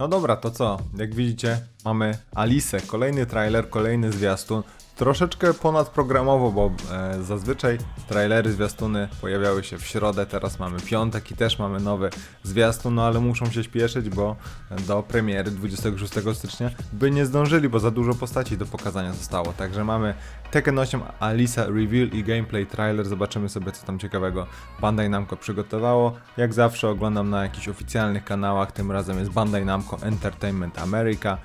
No dobra, to co? Jak widzicie, mamy Alice, kolejny trailer, kolejny zwiastun. Troszeczkę ponadprogramowo, bo e, zazwyczaj trailery, zwiastuny pojawiały się w środę, teraz mamy piątek i też mamy nowy zwiastun, no ale muszą się śpieszyć, bo do premiery 26 stycznia by nie zdążyli, bo za dużo postaci do pokazania zostało. Także mamy Tekken 8 Alisa Reveal i gameplay trailer, zobaczymy sobie co tam ciekawego Bandai Namco przygotowało. Jak zawsze oglądam na jakichś oficjalnych kanałach, tym razem jest Bandai Namco Entertainment America.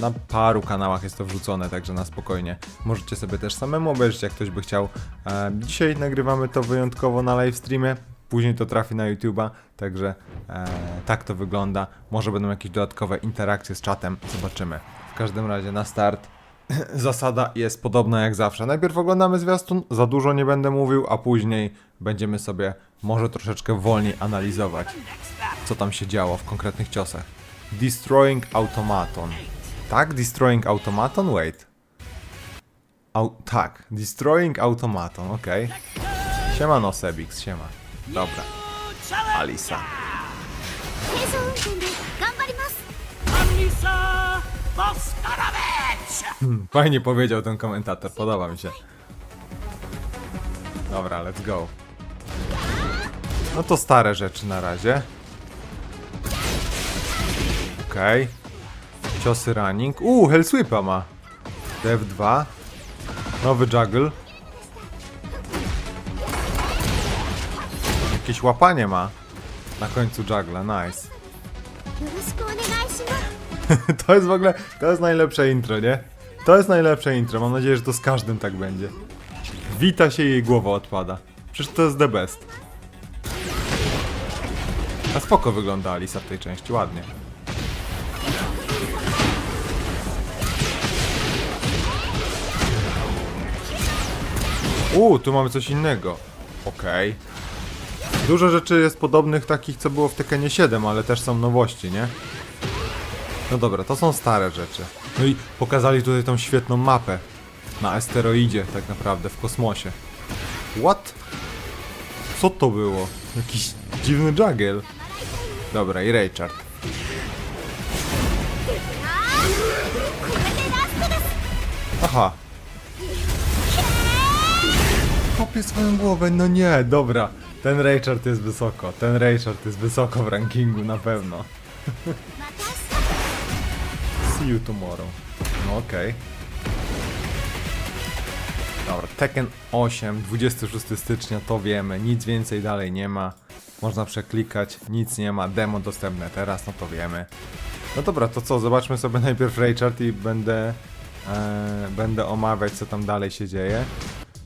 Na paru kanałach jest to wrzucone, także na spokojnie możecie sobie też samemu obejrzeć, jak ktoś by chciał. Dzisiaj nagrywamy to wyjątkowo na live streamie. Później to trafi na YouTube'a, także e, tak to wygląda. Może będą jakieś dodatkowe interakcje z czatem, zobaczymy. W każdym razie na start zasada jest podobna jak zawsze. Najpierw oglądamy zwiastun, za dużo nie będę mówił, a później będziemy sobie może troszeczkę wolniej analizować, co tam się działo w konkretnych ciosach. Destroying Automaton. Tak? Destroying Automaton? Wait. Au tak, Destroying Automaton, ok. Siema Nosebix, siema. Dobra. Alisa. Hmm, fajnie powiedział ten komentator, podoba mi się. Dobra, let's go. No to stare rzeczy na razie. Okej. Okay. Ciosy running. Uuu, Hellsweepa ma. Dev 2. Nowy juggle. Jakieś łapanie ma. Na końcu Juggle, nice. to jest w ogóle, to jest najlepsze intro, nie? To jest najlepsze intro, mam nadzieję, że to z każdym tak będzie. Wita się i jej głowa odpada. Przecież to jest the best. A spoko wygląda Alisa w tej części, ładnie. Uuu, tu mamy coś innego. Okej. Dużo rzeczy jest podobnych takich, co było w Tekkenie 7, ale też są nowości, nie? No dobra, to są stare rzeczy. No i pokazali tutaj tą świetną mapę. Na asteroidzie, tak naprawdę, w kosmosie. What? Co to było? Jakiś dziwny juggle. Dobra, i Raychard. Aha. Kopię swoją głowę, no nie, dobra. Ten Raychard jest wysoko, ten Raychard jest wysoko w rankingu, na pewno. See you tomorrow. No okej. Dobra, Tekken 8, 26 stycznia, to wiemy, nic więcej dalej nie ma. Można przeklikać, nic nie ma, demo dostępne teraz, no to wiemy. No dobra, to co, zobaczmy sobie najpierw Raychard i będę, e, będę omawiać co tam dalej się dzieje.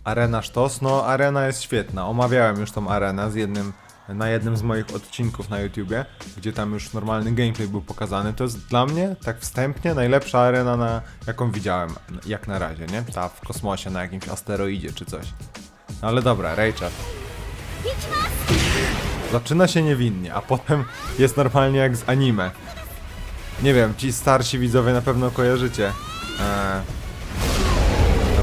Arena Sztos, no arena jest świetna, omawiałem już tą arenę z jednym, na jednym z moich odcinków na YouTubie, gdzie tam już normalny gameplay był pokazany. To jest dla mnie, tak wstępnie, najlepsza arena, na, jaką widziałem, jak na razie, nie? Ta w kosmosie, na jakimś asteroidzie czy coś. No ale dobra, Raychard. Zaczyna się niewinnie, a potem jest normalnie jak z anime. Nie wiem, ci starsi widzowie na pewno kojarzycie. Eee,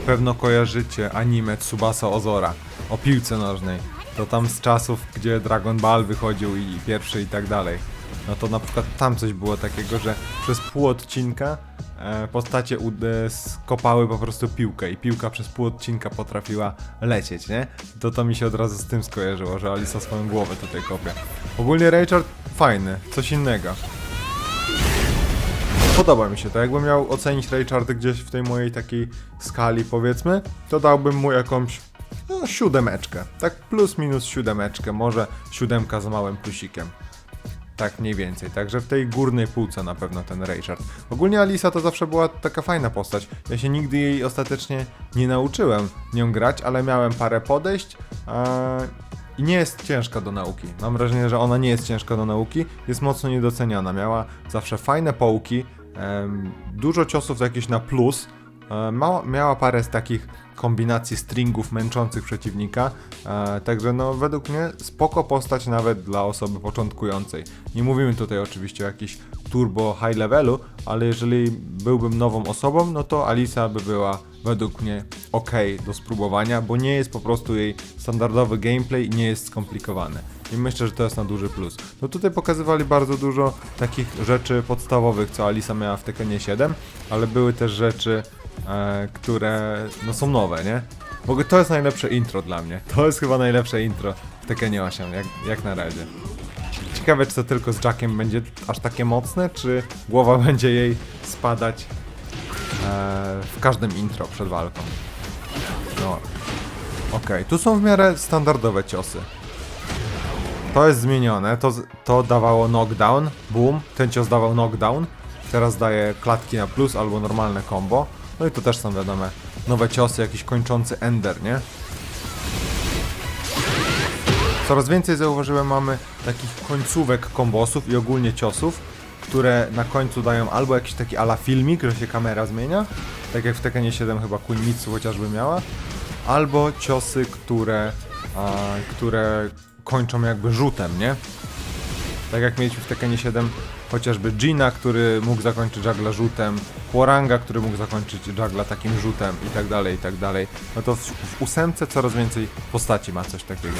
pewno kojarzycie anime Tsubasa Ozora o piłce nożnej. To tam z czasów, gdzie Dragon Ball wychodził i pierwszy i tak dalej. No to na przykład tam coś było takiego, że przez pół odcinka e, postacie e, skopały po prostu piłkę i piłka przez pół odcinka potrafiła lecieć, nie? To to mi się od razu z tym skojarzyło, że Alisa swoją głowę tutaj kopie. Ogólnie Raychard fajny, coś innego. Podoba mi się to. Jakbym miał ocenić Raychard gdzieś w tej mojej takiej skali, powiedzmy, to dałbym mu jakąś no, siódemeczkę. Tak plus minus siódemeczkę, może siódemka z małym plusikiem. Tak mniej więcej. Także w tej górnej półce na pewno ten Raychard. Ogólnie Alisa to zawsze była taka fajna postać. Ja się nigdy jej ostatecznie nie nauczyłem nią grać, ale miałem parę podejść. I nie jest ciężka do nauki. Mam wrażenie, że ona nie jest ciężka do nauki, jest mocno niedoceniana. Miała zawsze fajne połki, dużo ciosów jakieś na plus. E, miała parę z takich kombinacji stringów męczących przeciwnika, e, także no według mnie spoko postać nawet dla osoby początkującej. Nie mówimy tutaj oczywiście o jakiś turbo high levelu, ale jeżeli byłbym nową osobą, no to Alisa by była według mnie ok do spróbowania, bo nie jest po prostu jej standardowy gameplay i nie jest skomplikowany. I myślę, że to jest na duży plus. No tutaj pokazywali bardzo dużo takich rzeczy podstawowych, co Alisa miała w Tekkenie 7, ale były też rzeczy, e, które no, są nowe, nie? W ogóle to jest najlepsze intro dla mnie. To jest chyba najlepsze intro w Tekkenie 8, jak, jak na razie. Ciekawe, czy to tylko z Jackiem będzie aż takie mocne, czy głowa będzie jej spadać e, w każdym intro przed walką. No. Okej, tu są w miarę standardowe ciosy. To jest zmienione, to, to dawało knockdown, boom, ten cios dawał knockdown, teraz daje klatki na plus albo normalne combo. No i tu też są wiadome nowe ciosy, jakiś kończący ender, nie? Coraz więcej zauważyłem mamy takich końcówek kombosów i ogólnie ciosów, które na końcu dają albo jakiś taki ala filmik, że się kamera zmienia, tak jak w Tekkenie 7 chyba Queen Mitsu chociażby miała, albo ciosy, które, a, które kończą jakby rzutem, nie? Tak jak mieliśmy w Tekkenie 7 chociażby Gina, który mógł zakończyć żagla rzutem, Huaranga, który mógł zakończyć żagla takim rzutem i tak dalej, i tak dalej. No to w, w ósemce coraz więcej postaci ma coś takiego.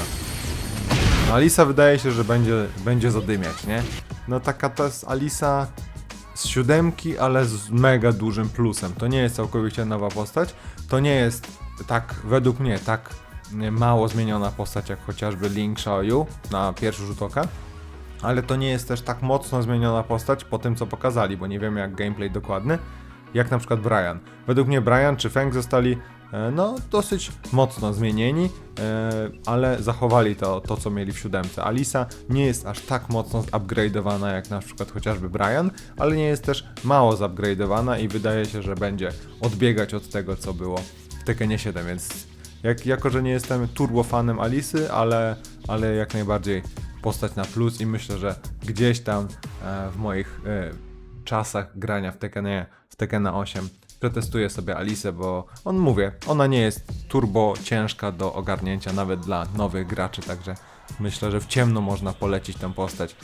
No Alisa wydaje się, że będzie, będzie zadymiać, nie? No taka to jest Alisa z siódemki, ale z mega dużym plusem. To nie jest całkowicie nowa postać. To nie jest tak, według mnie, tak mało zmieniona postać jak chociażby Link Xiaoyu na pierwszy rzut oka. Ale to nie jest też tak mocno zmieniona postać po tym, co pokazali, bo nie wiemy jak gameplay dokładny, jak na przykład Brian. Według mnie Brian czy Feng zostali e, no dosyć mocno zmienieni, e, ale zachowali to, to, co mieli w siódemce. Alisa nie jest aż tak mocno zupgrade'owana jak na przykład chociażby Brian, ale nie jest też mało zupgrade'owana i wydaje się, że będzie odbiegać od tego, co było Tekkenie 7, więc jak, jako, że nie jestem turbo fanem Alisy, ale, ale jak najbardziej postać na plus i myślę, że gdzieś tam e, w moich e, czasach grania w Tekkenie, w Tekkena 8 przetestuję sobie Alisę, bo on mówię, ona nie jest turbo ciężka do ogarnięcia nawet dla nowych graczy, także myślę, że w ciemno można polecić tę postać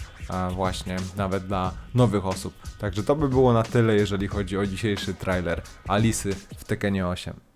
właśnie nawet dla nowych osób. Także to by było na tyle, jeżeli chodzi o dzisiejszy trailer Alisy w Tekkenie 8.